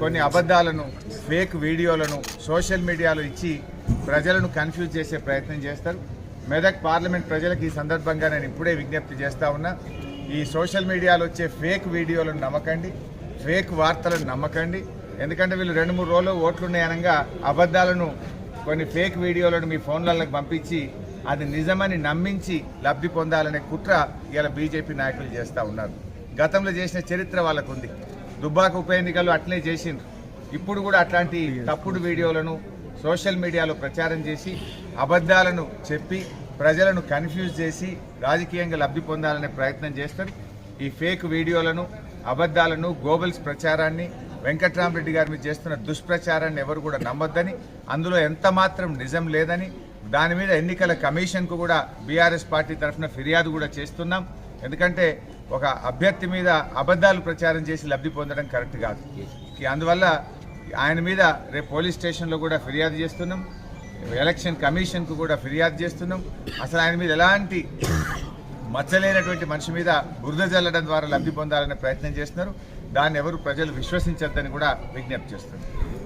కొన్ని అబద్ధాలను ఫేక్ వీడియోలను సోషల్ మీడియాలో ఇచ్చి ప్రజలను కన్ఫ్యూజ్ చేసే ప్రయత్నం చేస్తారు. మెదక్ పార్లమెంట్ ప్రజలకు ఈ సందర్భంగా నేను ఇప్పుడే విజ్ఞప్తి చేస్తా ఉన్నా ఈ సోషల్ మీడియాలో వచ్చే ఫేక్ వీడియోలను నమ్మకండి ఫేక్ వార్తలను నమ్మకండి. ఎందుకంటే వీళ్ళు రెండు మూడు రోజులు ఓట్లున్నాయనగా అబద్ధాలను కొన్ని ఫేక్ వీడియోలను మీ ఫోన్లకు పంపించి అది నిజమని నమ్మించి లబ్ధి పొందాలనే కుట్ర ఇలా బీజేపీ నాయకులు చేస్తూ ఉన్నారు. గతంలో చేసిన చరిత్ర వాళ్ళకు ఉంది దుబ్బాక ఉప ఎన్నికలు అట్లే చేసిండ్రు. ఇప్పుడు కూడా అట్లాంటి తప్పుడు వీడియోలను సోషల్ మీడియాలో ప్రచారం చేసి అబద్ధాలను చెప్పి ప్రజలను కన్ఫ్యూజ్ చేసి రాజకీయంగా లబ్ధి పొందాలనే ప్రయత్నం చేస్తారు. ఈ ఫేక్ వీడియోలను అబద్ధాలను గోబల్స్ ప్రచారాన్ని వెంకట్రామరెడ్డి గారి మీద చేస్తున్న దుష్ప్రచారాన్ని ఎవరు కూడా నమ్మొద్దని అందులో ఎంత మాత్రం నిజం లేదని దాని మీద ఎన్నికల కమిషన్కు కూడా బీఆర్ఎస్ పార్టీ తరఫున ఫిర్యాదు కూడా చేస్తున్నాం. ఎందుకంటే ఒక అభ్యర్థి మీద అబద్ధాలు ప్రచారం చేసి లబ్ధి పొందడం కరెక్ట్ కాదు. ఈ అందువల్ల ఆయన మీద రేపు పోలీస్ స్టేషన్లో కూడా ఫిర్యాదు చేస్తున్నాం. ఎలక్షన్ కమిషన్కు కూడా ఫిర్యాదు చేస్తున్నాం. అసలు ఆయన మీద ఎలాంటి మచ్చలేనటువంటి మనిషి మీద బురద జల్లడం ద్వారా లబ్ధి పొందాలనే ప్రయత్నం చేస్తున్నారు. దాన్ని ఎవరు ప్రజలు విశ్వసించద్దని కూడా విజ్ఞప్తి చేస్తున్నారు.